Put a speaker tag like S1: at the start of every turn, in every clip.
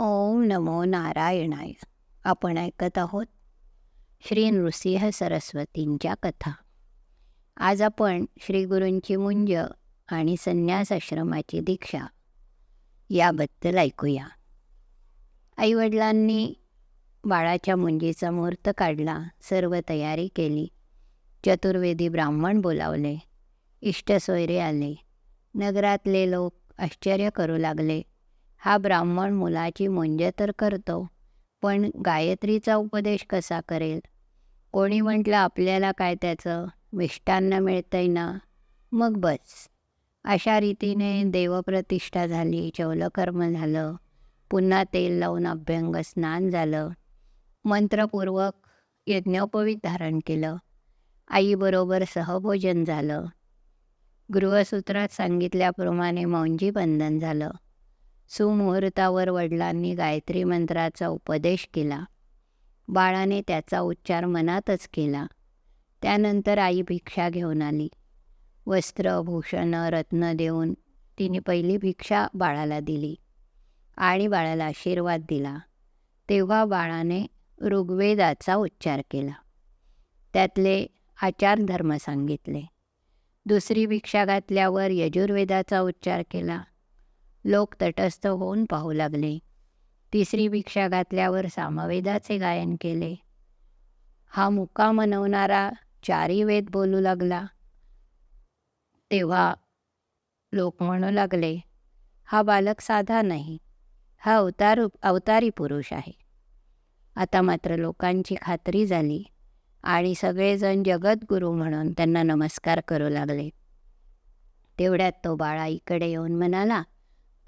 S1: ओम नमो नारायणाय. आपण ऐकत आहोत श्री नृसिंह सरस्वतींच्या कथा. आज आपण श्री गुरूंची मुंज आणि संन्यास आश्रमाची दीक्षा याबद्दल ऐकूया. आईवडिलांनी बाळाच्या मुंजीचा मुहूर्त काढला सर्व तयारी केली. चतुर्वेदी ब्राह्मण बोलावले. इष्टसोयरे आले. नगरातले लोक आश्चर्य करू लागले. हा ब्राह्मण मुलाची मुंजे तर करतो पण गायत्रीचा उपदेश कसा करेल? कोणी म्हटलं आपल्याला काय त्याचं? मिष्टान्न मिळतंय ना? मग बस. अशा रीतीने देवप्रतिष्ठा झाली चौलकर्म झालं पुन्हा तेल लावून अभ्यंग स्नान झालं मंत्रपूर्वक यज्ञोपवीत धारण केलं आईबरोबर सहभोजन झालं. गृहसूत्रात सांगितल्याप्रमाणे मौंजी बंधन झालं. सुमुहूर्तावर वडिलांनी गायत्री मंत्राचा उपदेश केला. बाळाने त्याचा उच्चार मनातच केला. त्यानंतर आई भिक्षा घेऊन आली. वस्त्र भूषण रत्न देऊन तिने पहिली भिक्षा बाळाला दिली आणि बाळाला आशीर्वाद दिला. तेव्हा बाळाने ऋग्वेदाचा उच्चार केला. त्यातले आचार धर्म सांगितले. दुसरी भिक्षा घातल्यावर यजुर्वेदाचा उच्चार केला. लोक तटस्थ होऊन पाहू लागले. तिसरी भिक्षा घातल्यावर सामवेदाचे गायन केले. हा मुका मनवणारा चारी वेद बोलू लागला. तेव्हा लोक म्हणू लागले हा बालक साधा नाही. हा अवतार अवतारी पुरुष आहे. आता मात्र लोकांची खात्री झाली आणि सगळेजण जगद्गुरू म्हणून त्यांना नमस्कार करू लागले. तेवढ्यात तो बाळा इकडे येऊन म्हणाला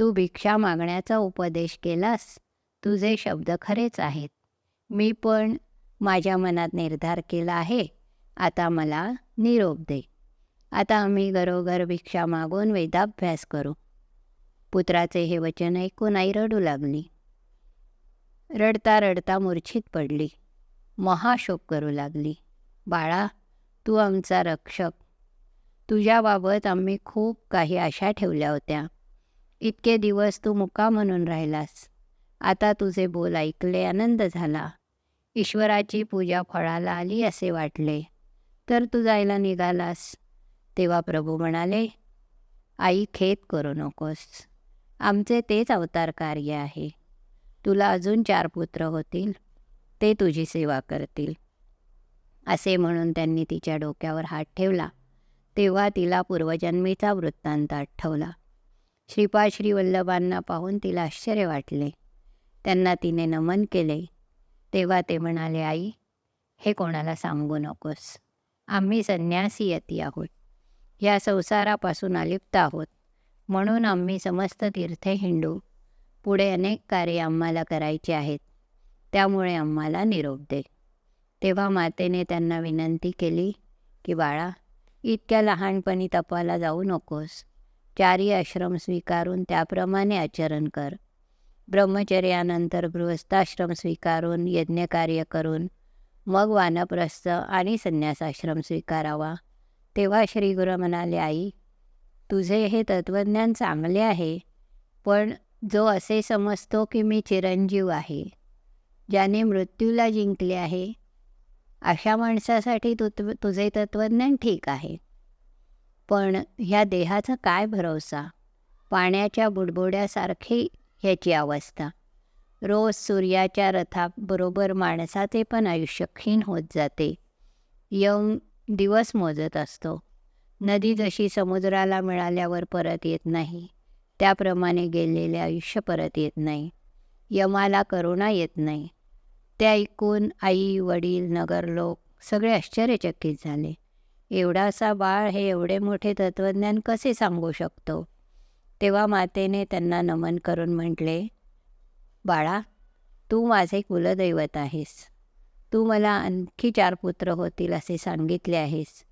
S1: तू भिक्षा मागण्याचा उपदेश केलास तुझे शब्द खरेच आहेत. मी पण माझ्या मनात निर्धार केला आहे आता मला निरोप दे. आता आम्ही घरोघर भिक्षा मागून वेदाभ्यास करू. पुत्राचे हे वचन ऐकून आई रडू लागली. रडता रडता मूर्छित पडली. महाशोक करू लागली. बाळा तू आमचा रक्षक. तुझ्याबाबत आम्ही खूप काही आशा ठेवल्या होत्या. इतके दिवस तू मुका म्हणून राहिलास. आता तुझे बोल ऐकले आनंद झाला. ईश्वराची पूजा फळाला आली असे वाटले. तर तू जायला निघालास. तेव्हा प्रभू म्हणाले आई खेद करू नकोस. आमचे तेच अवतार कार्य आहे. तुला अजून चार पुत्र होतील. ते तुझी सेवा करतील. असे म्हणून त्यांनी तिच्या डोक्यावर हात ठेवला. तेव्हा तिला पूर्वजन्मीचा वृत्तांत आठवला. श्रीपाद श्रीवल्लभांना पाहून तिला आश्चर्य वाटले. त्यांना तिने नमन केले. तेव्हा ते म्हणाले आई हे कोणाला सांगू नकोस. आम्ही संन्यासी यती आहोत. या संसारापासून अलिप्त आहोत. म्हणून आम्ही समस्त तीर्थे हिंडू. पुढे अनेक कार्य आम्हाला करायचे आहेत. त्यामुळे आम्हाला निरोप दे. तेव्हा मातेने त्यांना विनंती केली की बाळा इतक्या लहानपणी तपाला जाऊ नकोस. चारी आश्रम स्वीकारून त्याप्रमाणे आचरण कर. ब्रह्मचर्यानंतर गृहस्थाश्रम स्वीकारून यज्ञकार्य करून मग वानप्रस्थ आणि संन्यासाश्रम स्वीकारावा. तेव्हा श्री गुरु म्हणाले आई तुझे हे तत्त्वज्ञान चांगले आहे पण जो असे समजतो की मी चिरंजीव आहे ज्याने मृत्यूला जिंकले आहे अशा माणसासाठी तु तुझे तत्त्वज्ञान ठीक आहे. पण ह्या देहाचा काय भरोसा? पाण्याच्या बुडबुड्यासारखी ह्याची अवस्था. रोज सूर्याच्या रथाबरोबर माणसाचे पण आयुष्य क्षीण होत जाते. यम दिवस मोजत असतो. नदी जशी समुद्राला मिळाल्यावर परत येत नाही त्याप्रमाणे गेलेले आयुष्य परत येत नाही. यमाला करुणा येत नाही. ते ऐकून आई वडील नगरलोक सगळे आश्चर्यचकित झाले. एवढासा बाळ हे एवढे मोठे तत्त्वज्ञान कसे सांगू शकतो? तेव्हा मातेने त्यांना नमन करून म्हटले बाळा तू माझे कुलदैवत आहेस. तू मला आणखी चार पुत्र होतील असे सांगितले आहेस.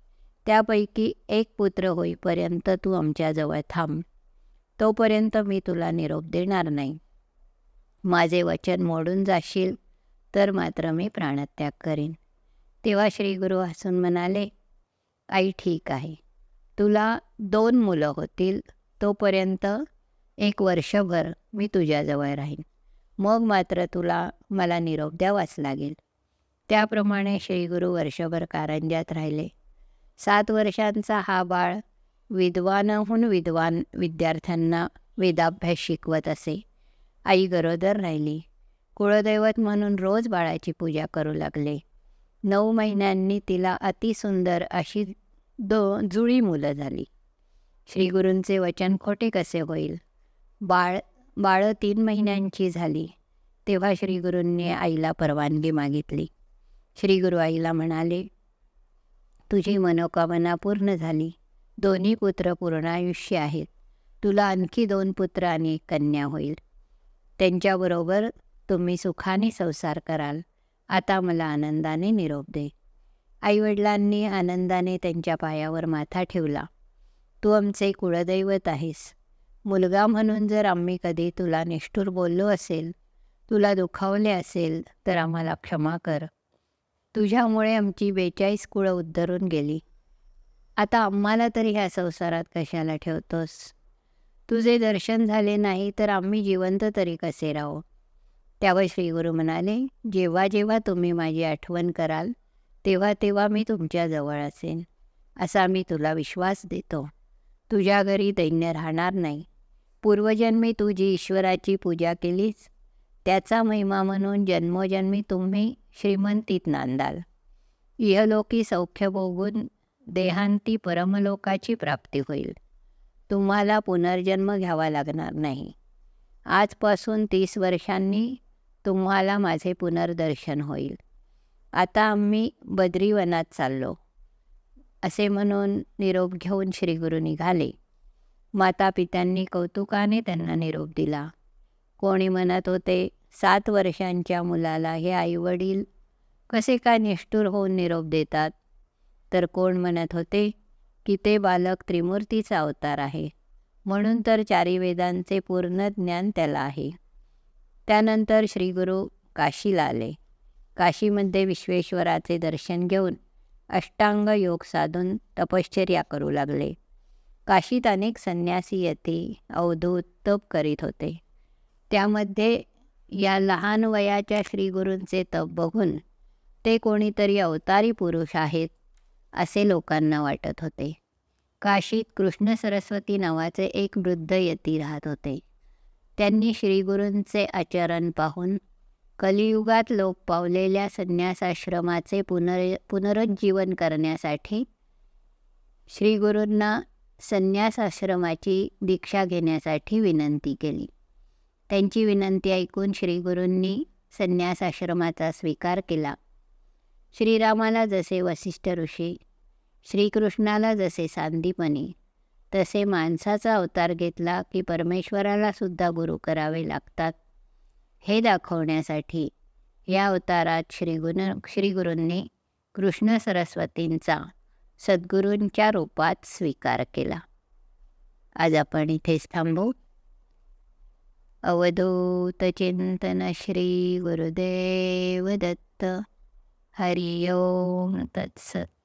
S1: त्यापैकी एक पुत्र होईपर्यंत तू आमच्याजवळ थांब. तोपर्यंत मी तुला निरोप देणार नाही. माझे वचन मोडून जाशील तर मात्र मी प्राणत्याग करीन. तेव्हा श्री गुरु हसून म्हणाले आई ठीक आहे. तुला दोन मुलं होतील तोपर्यंत एक वर्षभर मी तुझ्याजवळ राहीन. मग मात्र तुला मला निरोप द्यावाच लागेल. त्याप्रमाणे श्रीगुरू वर्षभर कारंजात राहिले. सात वर्षांचा हा बाळ विद्वानहून विद्वान विद्यार्थ्यांना वेदाभ्यास शिकवत असे. आई गरोदर राहिली. कुळदैवत म्हणून रोज बाळाची पूजा करू लागले. नऊ महिन्यांनी तिला अतिसुंदर अशी दो जुळी मुलं झाली. श्रीगुरूंचे वचन खोटे कसे होईल? बाळ बाळं तीन महिन्यांची झाली तेव्हा श्रीगुरूंनी आईला परवानगी मागितली. श्रीगुरू आईला म्हणाले तुझी मनोकामना पूर्ण झाली. दोन्ही पुत्र पूर्णायुष्य आहेत. तुला आणखी दोन पुत्र आणि कन्या होईल. त्यांच्याबरोबर तुम्ही सुखाने संसार कराल. आता मला आनंदाने निरोप दे. आईवडिलांनी आनंदाने त्यांच्या पायावर माथा ठेवला. तू आमचे कुळदैवत आहेस. मुलगा म्हणून जर आम्ही कधी तुला निष्ठूर बोललो असेल तुला दुखावले असेल तर आम्हाला क्षमा कर. तुझ्यामुळे आमची बेचाळीस कुळं उद्धरून गेली. आता आम्हाला तरी ह्या संसारात कशाला ठेवतोस? तुझे दर्शन झाले नाही तर आम्ही जिवंत तरी कसे राहू? त्यावर श्रीगुरू म्हणाले जेव्हा जेव्हा तुम्ही माझी आठवण कराल तेव्हा तेव्हा मी तुमच्याजवळ असेन असा मी तुला विश्वास देतो. तुझ्या घरी दैन्य राहणार नाही. पूर्वजन्मी तू जी ईश्वराची पूजा केलीस त्याचा महिमा म्हणून जन्मोजन्मी तुम्ही श्रीमंतीत नांदाल. इहलोकी सौख्य भोगून देहांती परमलोकाची प्राप्ती होईल. तुम्हाला पुनर्जन्म घ्यावा लागणार नाही. आजपासून तीस वर्षांनी तुम्हाला माझे पुनर्दर्शन होईल. आता आम्ही बद्रीवनात चाललो. असे म्हणून निरोप घेऊन श्रीगुरू निघाले. माता पित्यांनी कौतुकाने त्यांना निरोप दिला. कोणी म्हणत होते सात वर्षांच्या मुलाला हे आईवडील कसे काय निष्ठूर होऊन निरोप देतात? तर कोण म्हणत होते की ते बालक त्रिमूर्तीचा अवतार आहे. म्हणून तर चारी वेदांचे पूर्ण ज्ञान त्याला आहे. त्यानंतर श्रीगुरू काशीला आले. काशीमध्ये विश्वेश्वराचे दर्शन घेऊन अष्टांग योग साधून तपश्चर्या करू लागले. काशीत अनेक संन्यासी यती अवधूत तप करीत होते. त्यामध्ये या लहान वयाच्या श्रीगुरूंचे तप बघून ते कोणीतरी अवतारी पुरुष आहेत असे लोकांना वाटत होते. काशीत कृष्ण सरस्वती नावाचे एक वृद्ध यती राहत होते. त्यांनी श्रीगुरूंचे आचरण पाहून कलियुगात लोक पावलेल्या संन्यासाश्रमाचे पुनर पुनरुज्जीवन करण्यासाठी श्रीगुरूंना संन्यासाश्रमाची दीक्षा घेण्यासाठी विनंती केली. त्यांची विनंती ऐकून श्रीगुरूंनी संन्यासाश्रमाचा स्वीकार केला. श्रीरामाला जसे वसिष्ठ ऋषी श्रीकृष्णाला जसे सांदीपनी तसे माणसाचा अवतार घेतला की परमेश्वराला सुद्धा गुरु करावे लागतात. हे दाखवण्यासाठी या अवतारात श्रीगुण श्रीगुरूंनी कृष्ण सरस्वतींचा सद्गुरूंच्या रूपात स्वीकार केला. आज आपण इथेच थांबू. अवधूत चिंतन श्री गुरुदेव दत्त. हरिओम तत्सत.